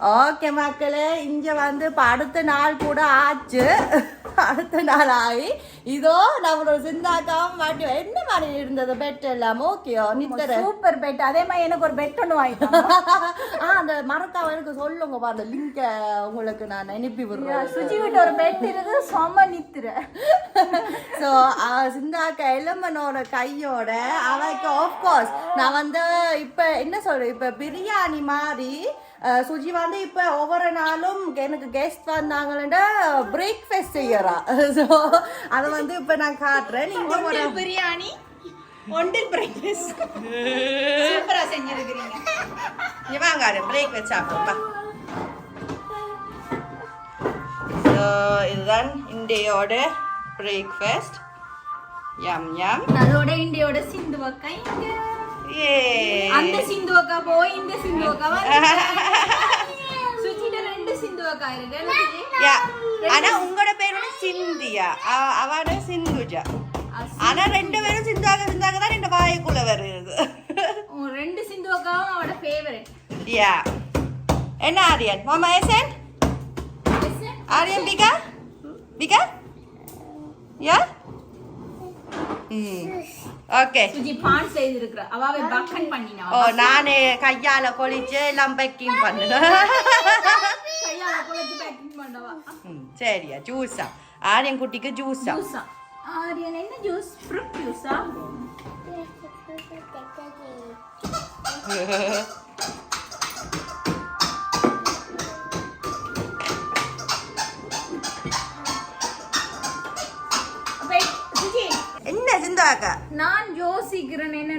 Okay மக்களே இங்க வந்து இப்ப அடுத்த நாள் கூட ஆச்சு. அடுத்த நாள் ஆகி இதோ நம்மளோட சிந்தாக்காவும் மாட்டி என்ன மாதிரி இருந்தது பெட் எல்லாம்? ஓகேயோ நித்தர. சூப்பர் பெட் அதே மாதிரி எனக்கு ஒரு பெட் ஒன்று வாங்கிட்டாங்க ஆ அந்த மறக்காம எனக்கு சொல்லுங்க பா அந்த லிங்க உங்களுக்கு நான் அனுப்பி விடுறேன். சுஜி வீட்டு ஒரு பெட் இருக்குது சொம நித்துற ஸோ சிந்தாக்கா எலும்பனோட கையோட அவருக்கு ஆஃப்கோர்ஸ் நான் வந்து இப்போ என்ன சொல்றேன் இப்போ பிரியாணி மாதிரி சுஜி வந்து இப்போ ஒவ்வொரு நாளும் எனக்கு கெஸ்ட் வந்தாங்கன்னா பிரேக்ஃபாஸ்ட் செய்யறா. ஸோ அதை வந்து இப்போ நான் காட்டுறேன். நீங்கள் ஒரு பிரியாணி ஒன்றில் பிரேக்ஃபாஸ்ட் சூப்பரா செஞ்சிருக்கிறீங்க. இங்க வாங்க பிரேக்ஃபாஸ்ட் சாப்பிடுப்பா ஸோ இதுதான் இன்றையோட பிரேக்ஃபாஸ்ட் யம் யம். அதோட இந்தியோட சிந்து அக்கா இங்க. அந்த சிந்து அக்கா போய் இந்த சிந்து அக்கா சுஜிட்ட ரெண்டு சிந்து அக்கா? யா ஆனா உங்களோட பேர் வந்து சிந்தியா. அவ- அவட சிந்துஜா. ஆனா ரெண்டு பேரும் சிந்தாக சிந்தாக தான் ரெண்டு வாய்க்குள்ள வருது. ரெண்டு சிந்து அக்காவும் அவட ஃபேவரட் யா என்ன ஆரியன்? மாமா ஏசன் ஆரியன் பிகா பிகா யா ம் ஓகே சுஜி பான் செய்திருக்கிற அவாவை பக்கன் பண்ணினா ஓ நானே கையால கொளிச்சு எல்லாம் பேக்கிங் பண்ணுனேன் கையால குழச்சு பேக்கிங் பண்ணவா ம், சரியா ஜூஸா ஆரியன் குட்டிக்கு ஜூஸா ஜூஸா ஆரியன் என்ன ஜூஸ் ஃப்ரூட் ஜூஸா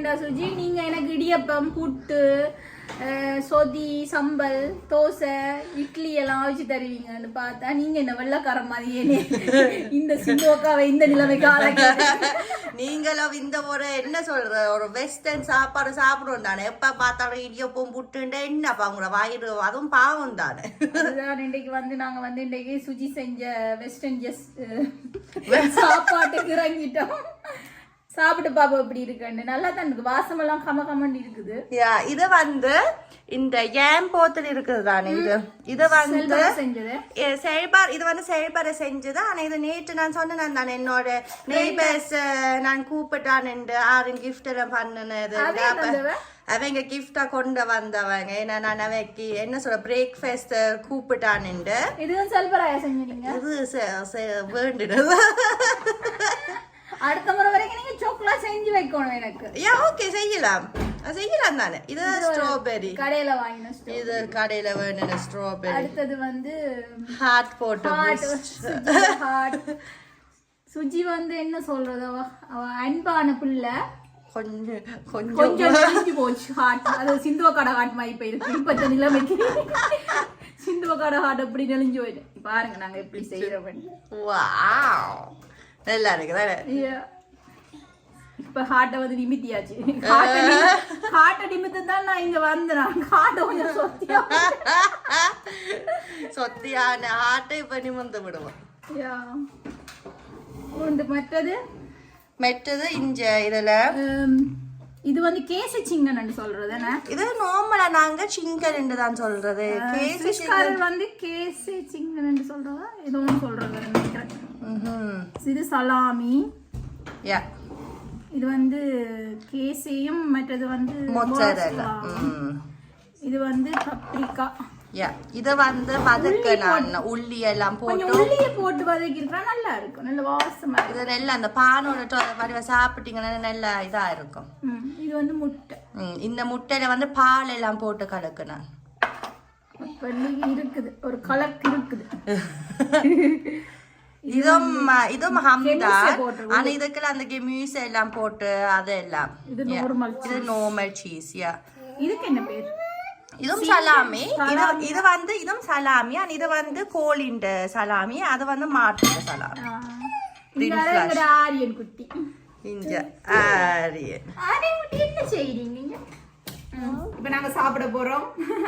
என்னடா சுஜி? நீங்க எனக்கு இடியப்பம் புட்டு சொதி சம்பல் தோசை இட்லி எல்லாம் வச்சு தருவீங்கன்னு பார்த்தா நீங்க என்ன வெள்ளக்கார மாதிரியே இந்த சிந்தோக்காவை இந்த நிலைமைக்கு ஆளாக்கி. நீங்களும் இந்த ஒரு என்ன சொல்ற ஒரு வெஸ்டர்ன் சாப்பாடு சாப்பிடுவோம் தானே. எப்ப பார்த்தாலும் இடியப்பம் புட்டுண்டு என்னப்பா உங்களோட வயிறு அதுவும் பாவம் தானே. அதுதான் இன்றைக்கு வந்து நாங்க வந்து இன்றைக்கு சுஜி செஞ்ச வெஸ்டர்ன் ஜஸ் சாப்பாட்டுக்கு இறங்கிட்டோம். சாப்பிட்டு பாப்போம் எப்படி இருக்குன்னு. நல்லா தான் இருக்கு. வாசமெல்லாம் கம கமன்னு இருக்குது. யா இது வந்து இந்த ஏம் போத்தல் இருக்குது தானே இது? இது வந்து செயல்பாடு இது வந்து செயல்பாடு செஞ்சது. ஆனா இது நேற்று நான் சொன்னேன் நான் என்னோட நெய்பர்ஸ் நான் கூப்பிட்டான் ஆறு கிஃப்ட் எல்லாம் பண்ணினது? அவங்க கிஃப்டா கொண்டு வந்தவங்க. ஏன்னா நான் அவைக்கு என்ன சொல்ற பிரேக்ஃபாஸ்ட் கூப்பிட்டானுண்டு இதுவும் செல்வராயா செஞ்சீங்க இது வேண்டினது. அடுத்த முறை வரைக்கும் நீங்க சோக்லேட் செஞ்சு வைக்கணும் எனக்கு யா ஓகே செய்யலாம் செய்யலாம் தானே இது ஸ்ட்ராபெரி கடையில வாங்கின இது கடையில வேணுன ஸ்ட்ராபெரி அடுத்தது வந்து ஹார்ட் போட்டு ஹார்ட் சுஜி வந்து என்ன சொல்றது? அவ அவ அன்பான பிள்ளை கொஞ்சம் கொஞ்சம் கொஞ்சம் போச்சு ஹார்ட் அது சிந்துவ கடை ஹார்ட் மாதிரி போயிருக்கு இப்பத்த நிலைமைக்கு சிந்துவ கடை ஹார்ட் எப்படி நெளிஞ்சு போயிட்டு பாருங்க நாங்க எப்படி செய்யறோம் வாவ் நல்லா இருக்கு தானே இப்ப ஹார்ட்டை வந்து நிமித்தியாச்சு ஹார்ட்டை நிமித்து தான் நான் இங்க வந்தேன் ஹார்ட்டை கொஞ்சம் சொத்தியா சொத்தியான ஹார்ட்டை இப்ப நிமிர்ந்து விடுவோம் மற்றது மெட்டது இஞ்ச இதுல இது வந்து கேச சிங்கன்னு சொல்றது இது நார்மலா நாங்க சிங்கல் தான் சொல்றது கேசு வந்து கேச சிங்கன்னு சொல்றதா ஏதோ ஒன்று சொல்றது இது சலாமி யா இது வந்து கேசையும் மற்றது வந்து மொச்சரல்லா மொசரல்லா. இது வந்து பப்ரிக்கா யா இது வந்து வதக்க நான் உள்ளி எல்லாம் போட்டு உள்ளியை போட்டு வதக்கிருக்கா நல்லா இருக்கும் நல்ல வாசமா இது நல்ல அந்த பானோட மாதிரி சாப்பிட்டீங்கன்னா நல்ல இதா இருக்கும். இது வந்து முட்டை. இந்த முட்டையில வந்து பால் எல்லாம் போட்டு இன்னைக்கு இருக்குது. ஒரு கலக்கு இருக்குது. இதுவும் இதுவும் ஹம்தான் கெமிஸை போட்டிருக்கு. ஆனா இதுக்குள்ள அந்த கெமியூஸ் எல்லாம் போட்டு அதெல்லாம் இது Yeah. normal இது நார்மல் சீஸ் யா இதுக்கு என்ன பேர் இதுவும் சலாமி இது இது வந்து இதுவும் சலாமி ஆனா இது வந்து கோழிண்ட சலாமி அது வந்து மாட்டுண்ட சலாமி ஆ, இங்க எங்கட ஆரியன் குட்டி இஞ்ச ஆரியன் ஆரியன் குட்டி என்ன செய்றீங்க நீங்க? ம், இப்ப நாங்க சாப்பிட போறோம்.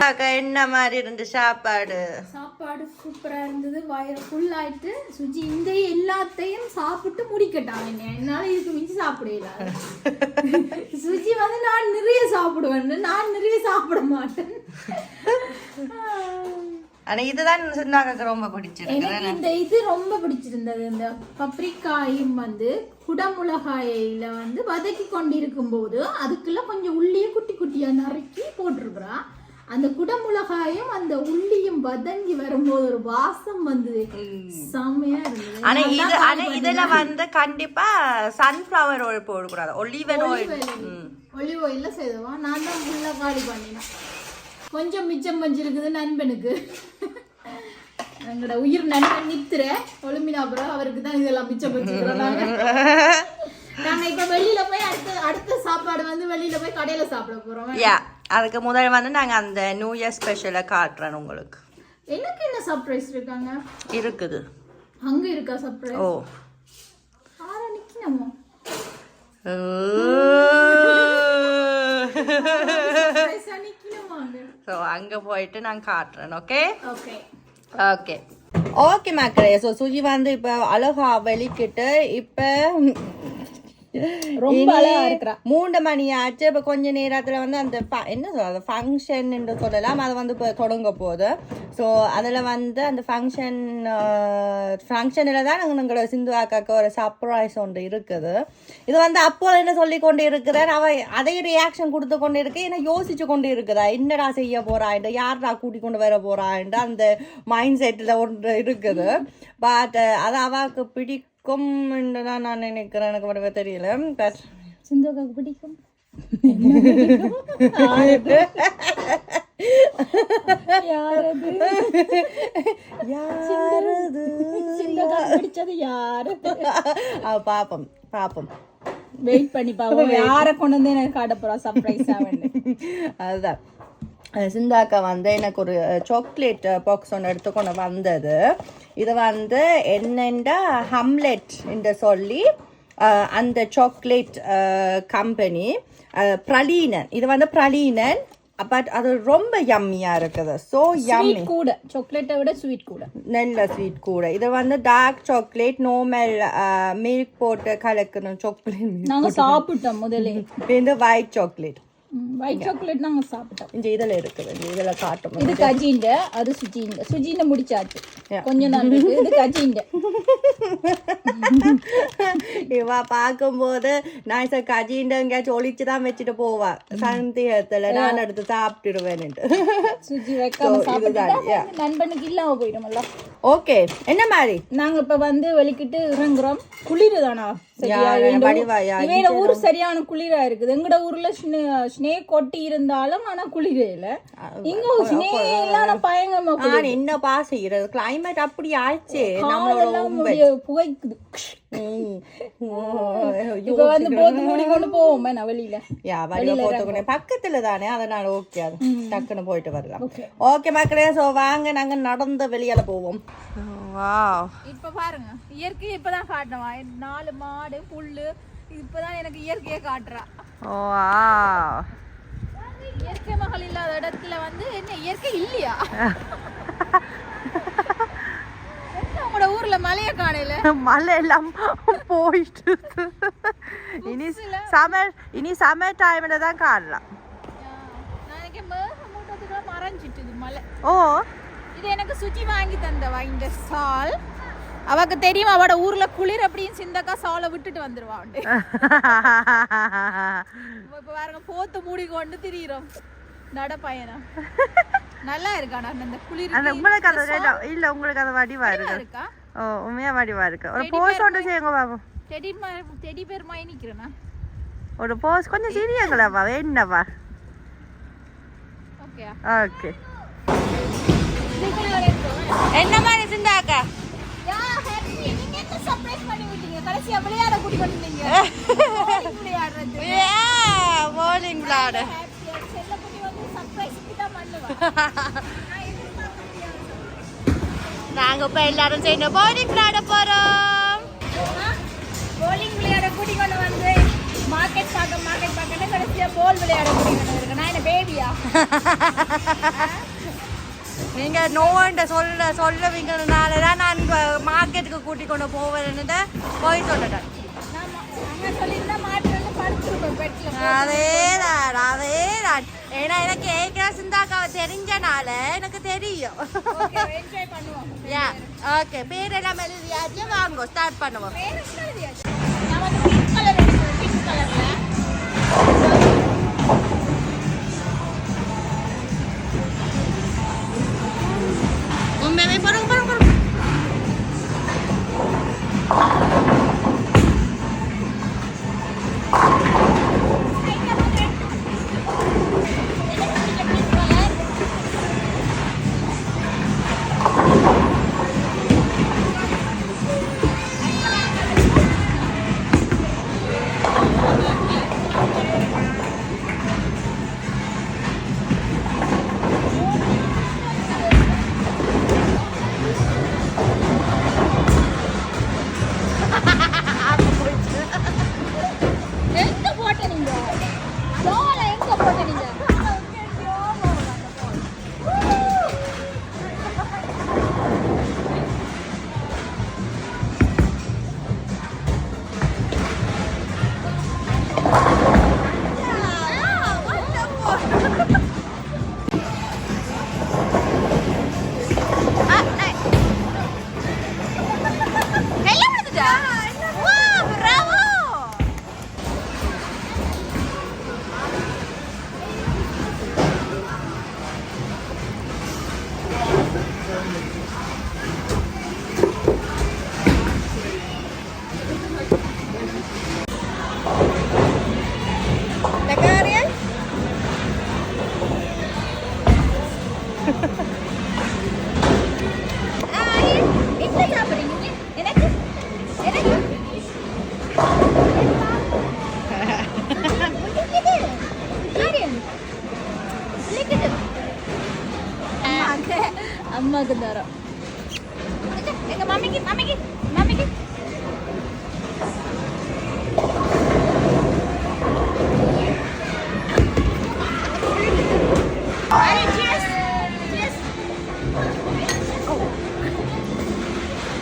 அக்கா, என்ன மாதிரி இருந்து சாப்பாடு? சாப்பாடு சூப்பரா இருந்தது. வயிறு ஃபுல் ஆயிட்டு சுஜி இந்த எல்லாத்தையும் சாப்பிட்டு முடிக்கட்டாங்க என்ன என்னால இதுக்கு மிஞ்சி சாப்பிடல சுஜி வந்து நான் நிறைய சாப்பிடுவேன் நான் நிறைய சாப்பிட மாட்டேன். ஆனா இதுதான் சின்னாக்கு ரொம்ப பிடிச்சிருக்கு. இந்த இது ரொம்ப பிடிச்சிருந்தது. இந்த பப்ரிக்காயும் வந்து குடமுளகாயில வந்து வதக்கி கொண்டிருக்கும் போது அதுக்குள்ள கொஞ்சம் உள்ளியே குட்டி குட்டியா நறுக்கி போட்டிருக்கிறா. அந்த குடமுளகாயும் அந்த உள்ளியும் வதங்கி வரும்போது ஒரு வாசம் வந்து செம்மையா இருந்தது. ஆனா இது ஆனா இதுல வந்து கண்டிப்பா சன்ஃபிளவர் ஆயில் போடக்கூடாது. ஒலிவன் ஆயில் ஒலிவ் ஆயில்ல செய்தவா? நான் தான் காலி பண்ணினேன். கொஞ்சம் மிச்சம் பஞ்சிருக்குது நண்பனுக்கு. எங்களோட உயிர் நண்பன் நித்திர ஒலிமினாபுரம் அவருக்கு தான் இதெல்லாம் மிச்சம் பஞ்சிருக்கிறோம் நாங்க. நாங்க இப்ப வெளியில போய் அடுத்த அடுத்த சாப்பாடு வந்து வெளியில போய் கடையில சாப்பிட போறோம். யா அதுக்கு முதல் வந்து நாங்க அந்த நியூ இயர் ஸ்பெஷலை காட்டுறேன் உங்களுக்கு. எனக்கு என்ன சர்ப்ரைஸ் இருக்காங்க? இருக்குது. அங்க இருக்கா சர்ப்ரைஸ் ஓ. நிக்கணுமோ? சர்ப்ரைஸா அங்க ஸோ அங்க போயிட்டு நான் காட்டுறேன் ஓகே ஓகே ஓகே ஓகே மக்களே. ஸோ சுஜி வந்து இப்போ அழகா வெளிக்கிட்டு இப்போ ரொம்ப அழகா இருக்கிறா. மூன்று மணி ஆச்சு. இப்போ கொஞ்ச நேரத்தில் வந்து அந்த என்ன சொல்றது ஃபங்க்ஷன் என்று சொல்லலாம். அது வந்து இப்போ தொடங்க போகுது. ஸோ அதில் வந்து அந்த ஃபங்க்ஷன் ஃபங்க்ஷனில் தான் நாங்கள் எங்களோட சிந்து அக்காக்கு ஒரு சர்ப்ரைஸ் ஒன்று இருக்குது. இது வந்து அப்போ என்ன சொல்லி கொண்டு இருக்கிறேன் அவ அதே ரியாக்ஷன் கொடுத்து கொண்டு இருக்கு என்ன யோசிச்சு கொண்டு இருக்குதா என்னடா செய்ய போறாண்டு யார்டா கூட்டி கொண்டு வர போறாண்டு அந்த மைண்ட் செட்டில் ஒன்று இருக்குது. பட் அது அவாக்கு பிடிக்கும் தான் நான் நினைக்கிறேன். எனக்கு மட்டுமே தெரியல. சிந்துக்காக்கு பிடிக்கும். பிடிச்சது யாரு பாப்போம். பாப்போம். வெயிட் பண்ணி பாப்போம். யாரை கொண்டு வந்து எனக்கு காட்ட போறா? சர்ப்ரைஸா அதுதான். சிந்தாக்கா வந்து எனக்கு ஒரு சாக்லேட் பாக்ஸ் ஒன்று எடுத்துக்கொண்டு வந்தது. இது வந்து என்னென்னா ஹம்லெட் என்று சொல்லி அந்த சாக்லேட் கம்பெனி பிரலீனன் இது வந்து பிரலீனன் பட் அது ரொம்ப யம்மியாக இருக்குது. ஸோ யம்மி கூட. சாக்லேட்டை விட ஸ்வீட் கூட. நல்ல ஸ்வீட் கூட. இது வந்து டார்க் சாக்லேட் நார்மல் மில்க் போட்டு கலக்கணும். சாக்லேட் நாங்க சாப்பிட்டோம் முதலே. இது ஒயிட் சாக்லேட் ஒயிட் சாக்லேட் நாங்க சாப்பிட்டோம். இந்த இதில் இருக்குது இந்த இதில் காட்டும். இது கஜிண்ட அது சுஜிண்ட. சுஜிண்ட முடிச்சாச்சு. கொஞ்சம் நாள். இது கஜிண்ட. இவ பார்க்கும்போது நான் சார் கஜின்ட்டு எங்கேயாச்சும் ஒளிச்சு தான் வச்சுட்டு போவா. சந்தேகத்தில் நான் எடுத்து சாப்பிட்டுடுவேன்ட்டு சுஜி வைக்காம சாப்பிட்டு. நண்பனுக்கு இல்லாம போயிடும்ல ஓகே என்ன மாதிரி? நாங்க இப்ப வந்து வெளிக்கிட்டு இறங்குறோம். குளிர் தானா சரியா ஊர். சரியான குளிரா இருக்குது. எங்கட ஊர்ல ஸ்னே கொட்டி இருந்தாலும் ஆனா குளிரே இல்ல. இங்க ஸ்னே இல்லாம பயங்கரமா. நான் என்ன பா செய்யறது கிளைமேட் அப்படி ஆயிடுச்சு. நம்மளோட புகைக்குது. இப்ப வந்து போத்து மூடி கொண்டு போவோம் நான் வெளியில. யா வடிவ போத்துக்கணும் பக்கத்துல தானே அதனால ஓகே அது டக்குன்னு போயிட்டு வரலாம். Okay. ஓகே மக்களே ஸோ வாங்க நாங்க நடந்து வெளியால போவோம். வாவ் இப்ப பாருங்க இயற்கையை இப்பதான் காட்டுவா நாலு மாடு புல்லு இப்பதான் எனக்கு இயற்கையை காட்டுறா. வாவ். இயற்கை மகள் இல்லாத இடத்துல வந்து என்ன இயற்கை இல்லையா? உங்களோட ஊர்ல மலைய காணையில மழை எல்லாம் போயிட்டு இனி சம்மர் இனி சம்மர் டைம்ல தான் காணலாம். மறைஞ்சிட்டுது மலை. ஓ. இது எனக்கு சுஜி வாங்கி தந்தவா இந்த சால். அவக்கு தெரியும் அவட ஊர்ல குளிர் அப்படின்னு சிந்தக்கா சாலை விட்டுட்டு வந்துருவா உண்டு இப்ப பாருங்க போத்து மூடி கொண்டு திரியிறோம். நட பயணம். நல்லா இருக்கா நான் அந்த குளிர் அந்த உங்களுக்கு அந்த இல்ல உங்களுக்கு அந்த வடிவா இருக்கு. ஓ உண்மையா வடிவா இருக்கு. ஒரு போஸ் ஒன்று செய்யுங்க பாபு. செடி செடி பேர் நிக்கிறேனா? ஒரு போஸ் கொஞ்சம் சிரியுங்களா என்னவா? ஓகே. ஓகே. என்ன மாதிரி சிந்தாக்கா விளையாட போலிங் முடியாது நாங்க இப்ப எல்லாரும் சேர்ந்து போலிங் விளாட போறோம். போலிங் விளையாட கூட்டி கொண்டு வந்து மார்க்கெட் பார்க்க மார்க்கெட் பார்க்கணும் கடைசியா போல் விளையாட கூட்டி கொண்டு வந்திருக்கேன். நான் என்ன பேபியா நீங்க நோண்ட சொல்ல சொல்லுவீங்கனால தான் நான் கூட்டி கொண்டு போவதுன்னு போய் சொல்லிட்டேன். அதேதான் அதேதான். ஏன்னா எனக்கு ஏகா சிந்தாக்காவை தெரிஞ்சனால எனக்கு தெரியும். ஓகே என்ஜாய் பண்ணுவோம். யா ஓகே பேரெல்லாம் எழுதியாச்சு வாங்க ஸ்டார்ட் பண்ணுவோம்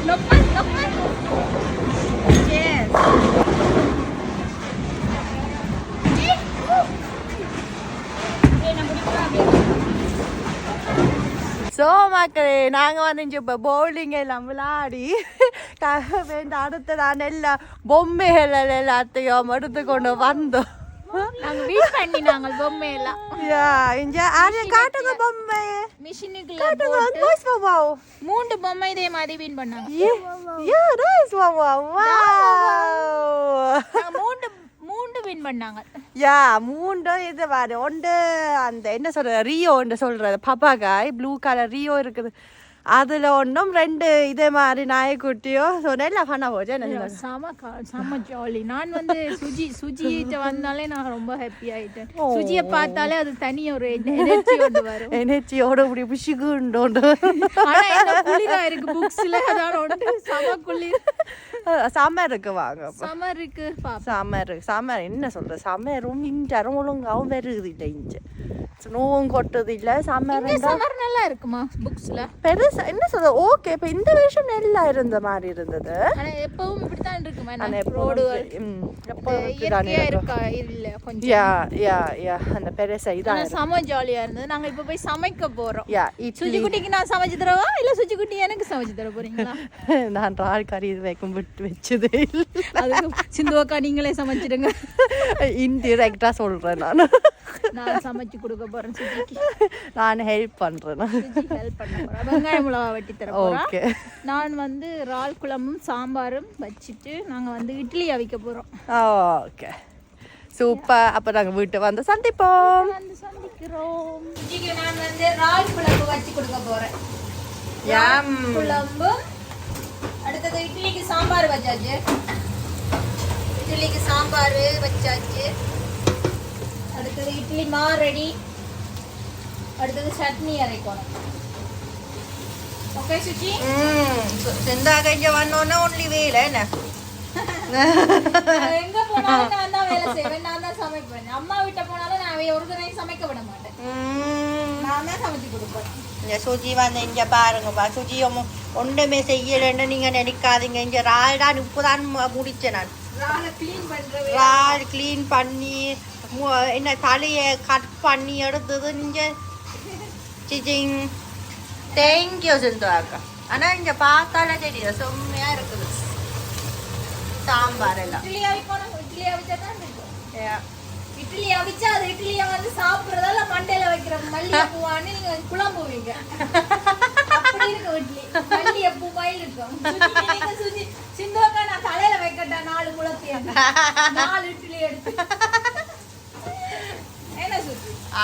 Lokman, Lokman! Yes. Eh, woo! Eh, நான் குடிக்கிறேன் அப்படியே. ஸோ மக்களே நாங்கள் வந்து இங்கே இப்போ பவுலிங் எல்லாம் விளையாடி வேண்ட அடுத்து நான் எல்லாம் பொம்மைகள் எல்லாத்தையும் எடுத்து கொண்டு வந்தோம் நாங்க வீட் பண்ணி நாங்கள் பொம்மை எல்லாம் யா இங்க ஆரிய காட்டுங்க பொம்மை. மிஷினுக்குள்ள காட்டுங்க போட்டு நைஸ் மாமா மூன்று பொம்மை இதே மாதிரி வீன் பண்ணாங்க. யே நைஸ் வாவ் நாங்க மூன்று மூன்று வின் பண்ணாங்க. யா மூண்டும் இது ஒன்று அந்த என்ன சொல்ற ரியோன்னு சொல்றது. பப்பாகாய் ப்ளூ கலர் ரியோ இருக்குது. அதுல ஒன்றும் ரெண்டு இதே மாதிரி நாய்க்குட்டியோ ஸோ நல்லா பண்ண போச்சு? செம செம ஜாலி நான் வந்து சுஜி சுஜிட்ட வந்தாலே நான் ரொம்ப ஹாப்பி ஆயிட்டேன். ஓ. சுஜியை பார்த்தாலே அது தனி ஒரு எனர்ஜி கொண்டு வரும். எனர்ஜியோட இப்படி பிசுகுண்டோண்டு ஆனா என்ன குளிரா இருக்கு புக்ஸ்ல அதான் ஒன்று செம குளிர். சம்மர் இருக்கு வாங்க. சமர் இருக்கு சம்மர் சம்மர் என்ன சொல்ற? சம்மரும் இன்டரும் ஒழுங்காவும் வருது இல்லை இஞ்ச. ஸ்னோவும் கொட்டுது இல்லை சம்மர் சமர் நல்லா இருக்குமா புக்ஸ்ல பெருசா என்ன சொல்ற ஓகே இப்போ இந்த வருஷம் நல்லா இருந்த மாதிரி இருந்தது. ஆனா எப்பவும் இப்படித்தான் இருக்குமா ஆனா எப்போ ரோடுகள் எப்போ இயற்கையா இருக்கா? இல்ல கொஞ்சம். யா யா யா அந்த பெருசா இதான் செம ஜாலியா இருந்தது. நாங்க இப்ப போய் சமைக்க போறோம். யா சுஜி குட்டிக்கு நான் சமைச்சு தரவா? இல்ல சுஜி குட்டி எனக்கு சமைச்சு தர போறீங்களா? நான் ரால் கறி இது வைக்கும் விட்டு வச்சதே இல்லை. அதுக்கு சிந்துவக்கா நீங்களே சமைச்சிடுங்க. இன்டிரெக்டா சொல்றேன் நான். நான் சமைச்சு கொடுக்க போறேன் நான் ஹெல்ப் பண்றேன். ஹெல்ப் பண்ண போறேன் வெங்காயம் மிளகா வெட்டி தர போறேன் ஓகே நான் வந்து இறால் குழம்பும் சாம்பாரும் வச்சுட்டு நாங்க வந்து இட்லி அவிக்க போறோம். ஓகே சூப்பர் அப்போ நாங்கள் வீட்டு வந்து சந்திப்போம். வந்து சந்திக்கிறோம். நான் வந்து இறால் குழம்பு வச்சு கொடுக்க போறேன். யம் குழம்பு. அடுத்தது இட்லிக்கு சாம்பார் வச்சாச்சு. இட்லிக்கு சாம்பார் வச்சாச்சு. அடுத்தது இட்லி மா ரெடி அடுத்தது சட்னி அரைக்கணும். ஓகே சுச்சி செந்தாக இங்கே வந்தோன்னே ஒன்லி வேலை என்ன? எங்க போனாலும் நான் தான் வேலை செய்வேன். நான் தான் சமைப்பேன். அம்மா வீட்டை போனாலும் நான் ஒரு தடவை சமைக்க விட மாட்டேன். நான் தான் சமைச்சு கொடுப்பேன். இந்த சுஜி வந்து இங்கே பாருங்கப்பா. சுஜி ஒன்றுமே செய்யலைன்னு நீங்கள் நினைக்காதீங்க. இங்கே ரால் தான் இப்போ தான் முடிச்சேன் நான். ராலை க்ளீன் ரால் க்ளீன் பண்ணி என்ன தலையை கட் பண்ணி எடுத்தது நீங்க சிச்சிங் தேங்க்யூ சிந்து அக்கா. ஆனா இங்க பார்த்தாலே தெரியும். செம்மையா இருக்குது. சாம்பார் எல்லாம். இட்லி அவிக்கணும் இட்லி அவிச்சா தான் இருக்கும் Yeah. இட்லி அவிச்சா அது இட்லிய வந்து சாப்பிடுறதால மண்டையில வைக்கிற மல்லிகைப்பூவான்னு நீங்க குழம்புவீங்க. அப்படி இருக்கும் இட்லி. மல்லிகைப்பூ மயில் இருக்கும். சிந்துவக்கா நான் தலையில வைக்கட்டா நாலு குளத்தையும் நாலு இட்லி எடுத்து.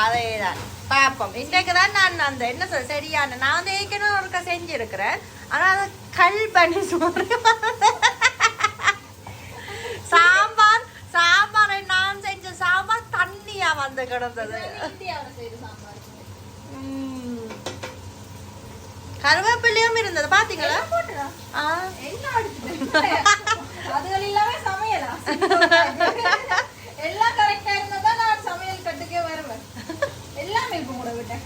அதேதான். பாப்போம். இன்றைக்கு தான் நான் அந்த என்ன சொல்ற சரியான நான் வந்து ஏற்கனவே ஒருக்கா செஞ்சிருக்கிறேன். ஆனா அது கல் பண்ணி சோறு சாம்பார் சாம்பாரை நான் செஞ்ச சாம்பார் தண்ணியா வந்து கிடந்தது. கருவேப்பிலையும் இருந்தது. பாத்தீங்களா? அடுத்து அதுகள் இல்லாம சமையலா? எல்லாம் கரெக்டா இருந்தா தான் நான் சமையல் கட்டுக்கே வருவேன். எல்லாமே இப்ப கூட விட்டேன்.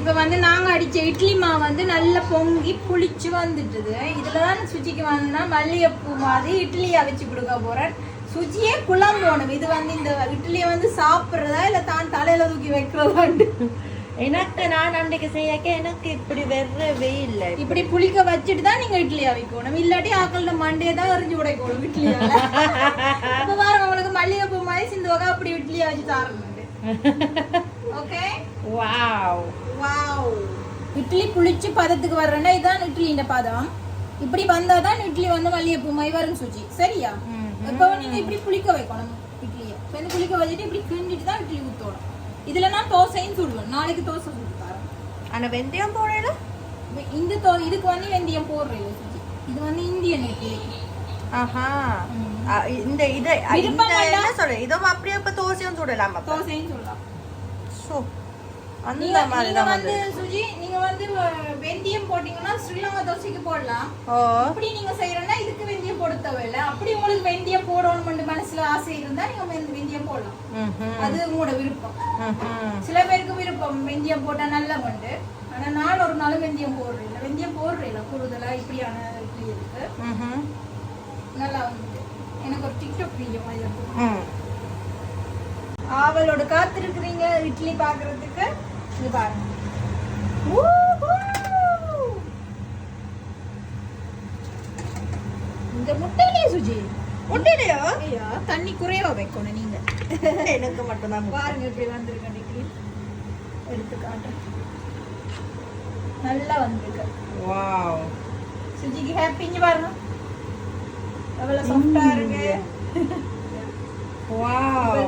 இப்ப வந்து நாங்க அடிச்ச இட்லி மாவு வந்து நல்லா பொங்கி புளிச்சு வந்துட்டுது. இதுலதான் சுஜிக்கு வந்து மல்லிகைப்பூ மாதிரி இட்லி அவிச்சு கொடுக்க போறேன். சுஜியே குழம்போணும் இது வந்து இந்த இட்லியை வந்து சாப்பிடுறதா இல்ல தான் தலையில தூக்கி வைக்கிறதாண்டு? எனக்கு நான் அன்றைக்கு செய்யக்க எனக்கு இப்படி வரவே இல்லை. இப்படி புளிக்க வச்சுட்டு தான் நீங்க இட்லி அவிக்கணும் இல்லாட்டி ஆக்கள்ல மண்டையை தான் எரிஞ்சு உடைக்கணும் இட்லியால. இப்ப பாருங்க உங்களுக்கு மல்லிகைப்பூ மாதிரி சிந்து வகை அப்படி இட்லி வச்சு தாரணுண்டு ஓகே வாவ் வாவ் இட்லி புளிச்சு பதத்துக்கு வர்றேன்னா இதுதான் இட்லியின் பதம். இப்படி வந்தாதான் இட்லி வந்து மல்லிகைப்பூ மாதிரி வரும் சுஜி. சரியா? இப்போ நீங்க இப்படி புளிக்க வைக்கணும் இட்லியை. இப்போ இந்த புளிக்க வச்சுட்டு இப்படி கிண்டிட்டு தான் இட்லி ஊத்தணும். இதுல நான் தோசையும் சுடுவேன். நாளைக்கு தோசை சுட்டு தரேன். ஆனா வெந்தயம் போடல? இந்த தோ இதுக்கு வந்து வெந்தயம் போடுறேன் சுஜி இது வந்து இந்தியன் இட்லி. ஆஹா. இந்த இத. என்ன சொல்ற இதுவும் அப்படியே இப்ப தோசையும் சுடலாம் அப்ப. தோசையும் சொல்லலாம் சோ அந்த மாதிரி தான் வந்து சுஜி நீங்க வந்து வெந்தயம் போட்டீங்கன்னா ஸ்ரீலங்கா தோசைக்கு போடலாம். அப்படி நீங்க செய்யறேன்னா இதுக்கு வெந்தயம் போட தேவையில்ல. அப்படி உங்களுக்கு வெந்தயம் போடணும்னு மனசுல ஆசை இருந்தா நீங்க வெந்த- வெந்தயம் போடலாம். அது உங்களோட விருப்பம். சில பேருக்கு விருப்பம் வெந்தயம் போட்டா நல்ல மண்டு ஆனா நான் ஒரு நாள் வெந்தயம் போடுறேன் வெந்தயம் போடுறேன் கூடுதலா இப்படியான இட்லி இருக்கு. நல்லா வந்து எனக்கு ஒரு டிக்டாக் வீடியோ மாதிரி. ஆவலோட காத்திருக்கிறீங்க இட்லி பாக்குறதுக்கு. இது பாருங்க! இந்த முட்டையிலே சுஜி? முட்டையிலையோ? ஐயா தண்ணி குறைவா வைக்கணும் நீங்க. எனக்கு மட்டும்தான் முட்டை. பாருங்க இப்படி வந்திருக்கு இட்லி. எடுத்து காட்டுறேன். நல்லா வந்திருக்கு. வாவ். சுஜிக்கு ஹாப்பிங்க பாருங்க. எவ்வளவு சாஃப்டா இருக்கு.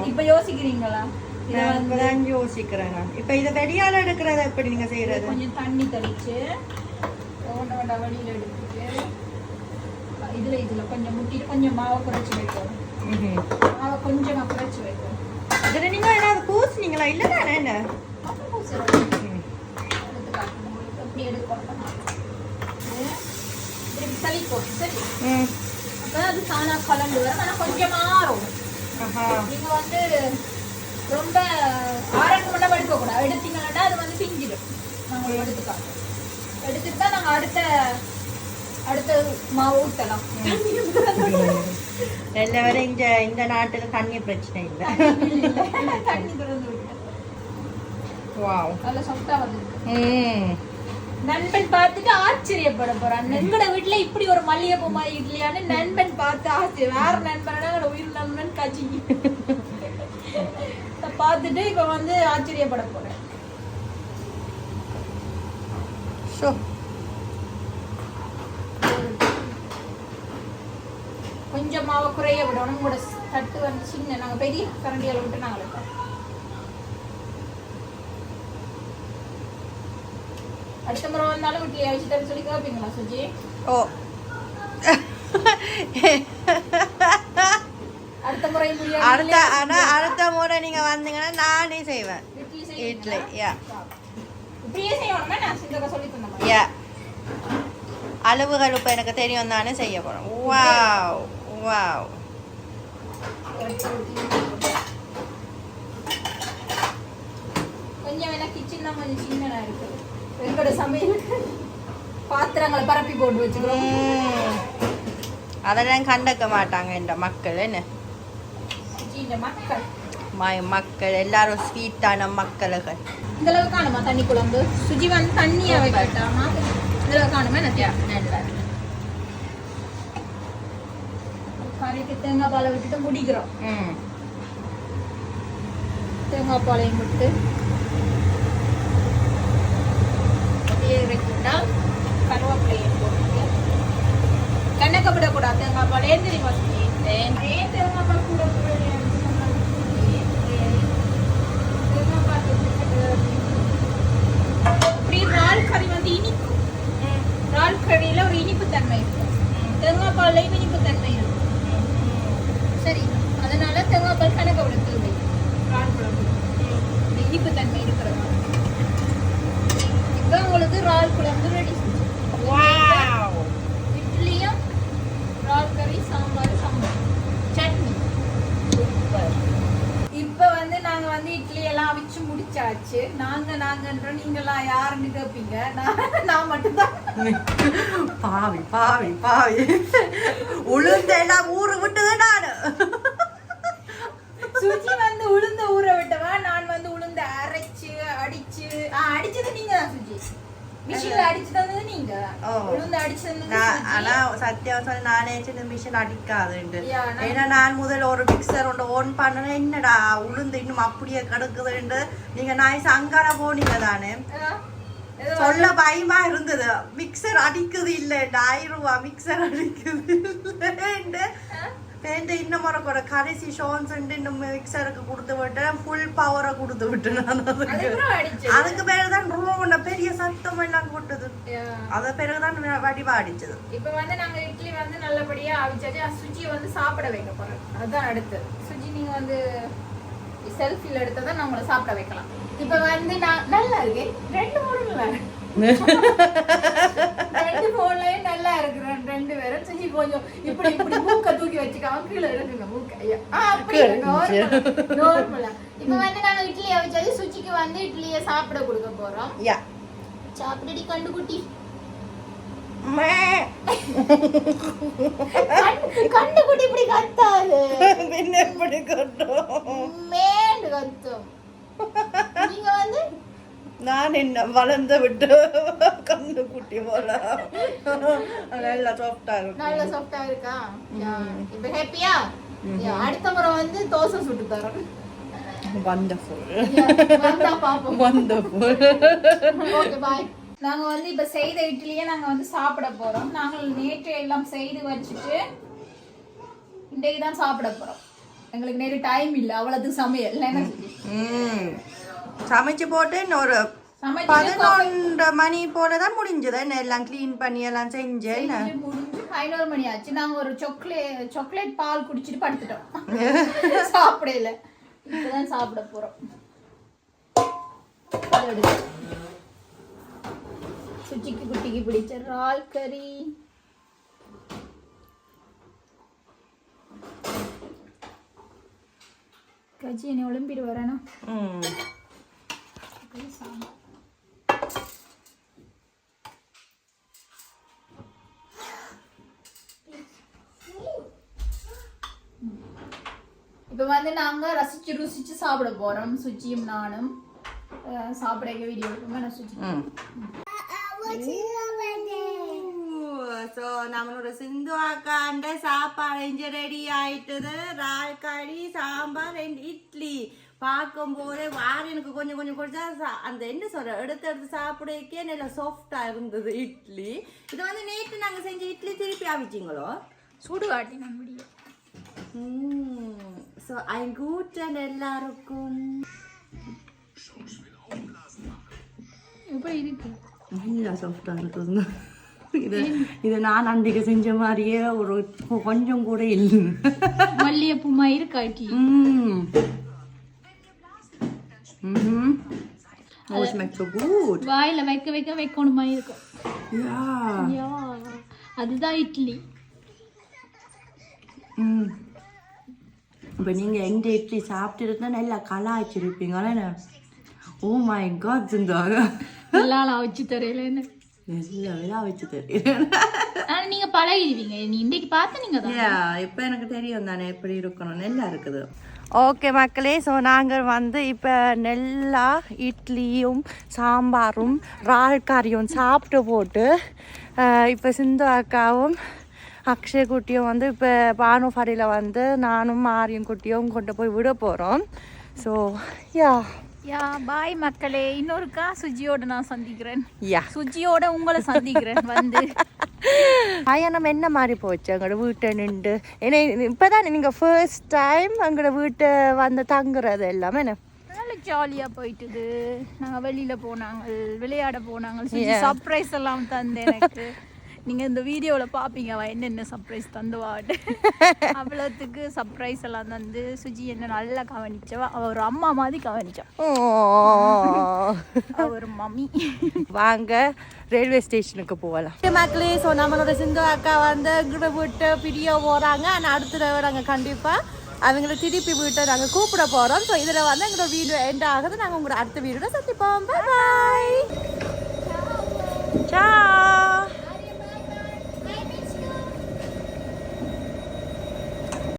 இப்ப- யோசிக்கிறீங்களா? நான் யோசிக்கிறேன் இப்ப இத வெடியால எடுக்கிறத எப்படி நீங்க செய்யறது? கொஞ்சம் தண்ணி தெளிச்சு ஒவ்வொன்று ஒன்றா வழியில் எடுத்துட்டு இதுல இதுல கொஞ்சம் முட்டிட்டு கொஞ்சம் மாவை குறைச்சி வைக்கணும். மாவை கொஞ்சமா குறைச்சி வைக்கணும். இதுல நீங்க ஏதாவது பூசுனீங்களா இல்ல தானே என்ன? எடுக்கணும்? இப்படி சளிக்கும் சரி. அது தானா கலந்து வரும். ஆனா கொஞ்சம் மாறும். ஆஹா. நீங்க வந்து ரொம்ப ஆரண்டு மட்டும் எடுக்க கூடாது. எடுத்தீங்கன்னா அது வந்து பிஞ்சிடும். நாங்க எடுத்துக்கலாம் எடுத்துட்டு. தான் நாங்க அடுத்த அடுத்த மாவு ஊத்தலாம். எல்லாரும் இந்த இந்த நாட்டுல தண்ணி பிரச்சனை இல்ல. தண்ணி திறந்து விட்டு வாவ் நல்ல சொத்தா வந்துருக்கு. ம் நண்பன் பார்த்துட்டு ஆச்சரியப்பட போறான். எங்கட வீட்டுல இப்படி ஒரு மல்லிகைப்பூ மாதிரி இட்லியான்னு நண்பன் பார்த்து ஆச்சரியம் வேற நண்பனா? உயிர் நண்பன் கட்சி பார்த்துட்டு இப்ப வந்து ஆச்சரியப்பட போறேன். ஷோ. கொஞ்சம் மாவை குறைய விடணும். உங்களோட தட்டு வந்து சின்ன நாங்க பெரிய கரண்டியால விட்டு நாங்க வைப்போம் அடுத்த முறை வந்தாலும் வீட்டுல அழிச்சு தர சொல்லி கேட்பீங்களா சுஜி? ஓ. அடுத்த முறை அடுத்த முறை நீங்க வந்தீங்கன்னா நானே செய்வேன். இட்லி? யா. இப்படியே செய்யணுமே நான் சிந்தக்க சொல்லி தந்த மாதிரி. யா. அளவுகள் இப்போ எனக்கு தெரியும் தானே செய்ய போறோம் வாவ் வாவ். கொஞ்சம் வேணா கிச்சன் தான் கொஞ்சம் சின்னதா இருக்குது எங்களோட சமையல் பாத்திரங்களை பரப்பி போட்டு வச்சுக்கிறோம். அதெல்லாம் கண்டுக்க மாட்டாங்க இந்த மக்கள் என்ன? மக்கள். மை மக்கள் எல்லாரும் ஸ்வீட்டான மக்களுகள். இந்த அளவுக்கு காணுமா தண்ணி குழம்பு? சுஜி வந்து தண்ணியா வைக்கட்டாமா இந்த அளவுக்கு காணுமா? நல்லா கறிக்கு தேங்காய் பாலை விட்டுட்டு முடிக்கிறோம். தேங்காய் பாலையும் விட்டு அப்படியே இறக்கிட்டா கருவேப்பிலையும் போட்டு கண்ணக்க தேங்காய் பால் ஏன் தெரியுமா ஏன் தேங்காய் பால் கூட போடுறீங்க? தேங்காய் பால் விட்டுட்டு இப்படி இறால் கறி வந்து இனிக்கும் இறால் கறியில ஒரு இனிப்பு தன்மை இருக்கும் தேங்காய் பால்லையும் இனிப்பு தன்மை இருக்கும் சரி அதனால தேங்காய் பால் கணக்க விட தேவை இறால் குழம்பு இந்த இனிப்பு தன்மை இருக்கிறது இப்போ உங்களுக்கு இறால் குழம்பு ரெடி வாவ் இட்லியும் இறால் கறி சாம்பார் சாம்பார் சட்னி சூப்பர் இப்போ வந்து நாங்க வந்து இட்லி எல்லாம் அவிச்சு முடிச்சாச்சு நாங்க நாங்கன்ற நீங்களாம் யாருன்னு கேட்பீங்க நான் நான் மட்டும்தான் பாவி பாவி பாவி உளுந்த எல்லாம் ஊரு விட்டுது நானு சுஜி வந்து உளுந்த ஊற விட்டவா நான் வந்து உளுந்த அரைச்சு அடிச்சு ஆ அடிச்சது நீங்க தான் சுஜி. மிஷின்ல அடிச்சு தந்தது நீங்க. உளுந்த அடிச்சு தந்தது. ஆனா சத்தியம் சொல்ல நானே சின்ன மிஷின் அடிக்காதுண்டு ஏன்னா நான் முதல்ல ஒரு மிக்சர் ஒன்று ஓன் பண்ணேன். என்னடா உளுந்து இன்னும் அப்படியே கிடக்குதுண்டு நீங்க நான் சங்கான போனீங்க தானே. சொல்ல பயமா இருந்தது. மிக்சர் அடிக்குது இல்ல ஆயிரம் ரூபா மிக்சர் அடிக்குது பேருந்து இன்னும் முறை கூட கடைசி ஷோன்ஸ் இந்த மிக்சருக்கு கொடுத்து விட்டேன். ஃபுல் பவரை கொடுத்து விட்டேன் அதுக்கு. அதுக்கு பிறகுதான் ரொம்ப பெரிய சத்தம் எல்லாம் கொட்டுது. அத பிறகுதான் வடிவா அடிச்சது. இப்ப வந்து நாங்க இட்லி வந்து நல்லபடியா அவிச்சாச்சு சுஜியை வந்து சாப்பிட வைக்க போறோம் அதுதான் அடுத்து. சுஜி நீங்க வந்து செல்ஃபில எடுத்ததை நான் உங்களை சாப்பிட வைக்கலாம். இப்ப வந்து நான் நல்லா இருக்கு. ரெண்டு மூணு ரெண்டு இருக்கிறேன் ரெண்டு பேரும் சுஜி கொஞ்சம் இப்படி இப்படி மூக்க தூக்கி வச்சுக்காம கீழே இருக்குங்க மூக்க. அப்படி நார்மலா இப்ப வந்து நாங்க இட்லி அவிச்சது சுஜிக்கு வந்து இட்லியை சாப்பிட கொடுக்க போறோம். யா. சாப்பிடடி மே. கண்டுகுட்டி இப்படி கத்தாது. பின்ன எப்படி கொட்டும்? மேண்டு கத்தும். நீங்க வந்து? நான் என்ன வளர்ந்து விட்டு கண்ணு குட்டி போல. நல்லா சாஃப்டா நல்ல இருக்கும் சாஃப்டா இருக்கா. இப்ப ஹாப்பியா அடுத்த முறை வந்து தோசை சுட்டு தரோம் வண்டர்ஃபுல் வண்டர்ஃபுல் ஓகே பாய் நாங்க வந்து இப்ப செய்த இட்லியே நாங்க வந்து சாப்பிட போறோம். நாங்கள் நேற்று எல்லாம் செய்து வச்சுட்டு இன்றைக்கு தான் சாப்பிட போறோம். எங்களுக்கு நேரு டைம் இல்ல அவ்வளவு சமையல். ம். சமைச்சு போட்டு இன்னொரு சமைச்சு பதினொன்று மணி போல தான் முடிஞ்சது. என்ன எல்லாம் க்ளீன் பண்ணி எல்லாம் செஞ்சேன். முடிஞ்சு பதினோரு மணி ஆச்சு. நாங்க ஒரு சாக்லேட் சாக்லேட் பால் குடிச்சிட்டு படுத்துட்டோம். சாப்பிடல. இப்பதான் சாப்பிட போறோம். சுச்சிக்கு குட்டிக்கு பிடிச்ச இறால் கறி. கஜி என்னை ஒளிம்பிடு வரேனா சாம்பார் இப்போ வந்து நாங்க ரசிச்சு ருசிச்சு சாப்பிட போறோம். சுச்சியும் நானும். அஹ் சாப்பிட வீடியோ நான் சுச்சி ஸோ நம்மளோட சிந்து அக்காண்ட சாப்பாடு இஞ்சி ரெடி ஆயிட்டது. ராய்க்கறி சாம்பார் ரெண்டு இட்லி. பார்க்கும் போதே வாரி எனக்கு கொஞ்சம் கொஞ்சம் கொஞ்சம் சா- அந்த என்ன சொல்ற எடுத்து எடுத்து சாப்பிடக்கே நல்லா சாஃப்டா இருந்தது இட்லி. இது வந்து நேற்று நாங்க செஞ்ச இட்லி திருப்பி ஆவிச்சிங்களோ? சுடு ஸோ ஐ கூட்டன் எல்லாருக்கும். இப்போ இருக்கு. நல்லா சாஃப்டாக இருக்குது இது இது நான் அன்றைக்கு செஞ்ச மாதிரியே ஒரு கொஞ்சம் கூட இல்லை. மல்லிகைப்பூ மயிறு காட்டி ம். Oh, it smells so good. வாயில வைக்க வைக்க வைக்கணுமா இருக்கும். Yeah. அதுதான் இட்லி. ம் இப்போ நீங்கள் எந்த இட்லி சாப்பிட்டு இருந்தால் நல்லா கலாய்ச்சிருப்பீங்களே ஓ மை காட் சிந்தாக நல்லா வச்சு தரையிலன்னு நல்ல விழா வச்சு தெரியும் ஆனா நீங்க பழகிடுவீங்க. நீ இன்னைக்கு பார்த்து நீங்க தான். யா இப்போ எனக்கு தெரியும் தானே எப்படி இருக்கணும் நெல்லா இருக்குது. ஓகே மக்களே ஸோ நாங்கள் வந்து இப்போ நெல்லா இட்லியும் சாம்பாரும் ரால் கறியும் சாப்பிட்டு போட்டு இப்போ சிந்து அக்காவும் அக்ஷய குட்டியும் வந்து இப்போ பானுஃபாடியில் வந்து நானும் மாரியும் குட்டியும் கொண்டு போய் விட போகிறோம் ஸோ யா யா பாய் மக்களே. இன்னொருக்கா சுஜியோட நான் சந்திக்கிறேன். யா. சுஜியோட உங்களை சந்திக்கிறேன் வந்து. பயணம் என்ன மாதிரி போச்சு? எங்களோட வீட்டை நின்று. ஏன்னா இப்போதான் நீங்கள் ஃபர்ஸ்ட் டைம் எங்களோட வீட்டை வந்து தங்குறது எல்லாமே என்ன? நல்ல ஜாலியா போயிட்டுது. நாங்க வெளியில போனாங்க விளையாட போனாங்க. சுஜி சர்ப்ரைஸ் எல்லாம் தந்து எனக்கு. நீங்க இந்த வீடியோல பாப்பீங்க அவ என்னென்ன சர்ப்ரைஸ் தந்துவாட்டு அவ்வளோத்துக்கு சர்ப்ரைஸ் எல்லாம் தந்து சுஜி என்ன நல்லா கவனிச்சவா? அவ ஒரு அம்மா மாதிரி கவனிச்சா. ஒரு மம்மி. வாங்க ரயில்வே ஸ்டேஷனுக்கு போகலாம். மக்களே ஸோ நம்மளோட சிந்து அக்கா வந்து எங்களை விட்டு பிரிய போகிறாங்க ஆனால் அடுத்த தடவை நாங்கள் கண்டிப்பாக அவங்கள திருப்பி வீட்டை நாங்கள் கூப்பிட போகிறோம் ஸோ இதில் வந்து எங்களோட வீடியோ எண்ட் ஆகுது. நாங்கள் உங்களோட அடுத்த வீடியோட சந்திப்போம். பாய்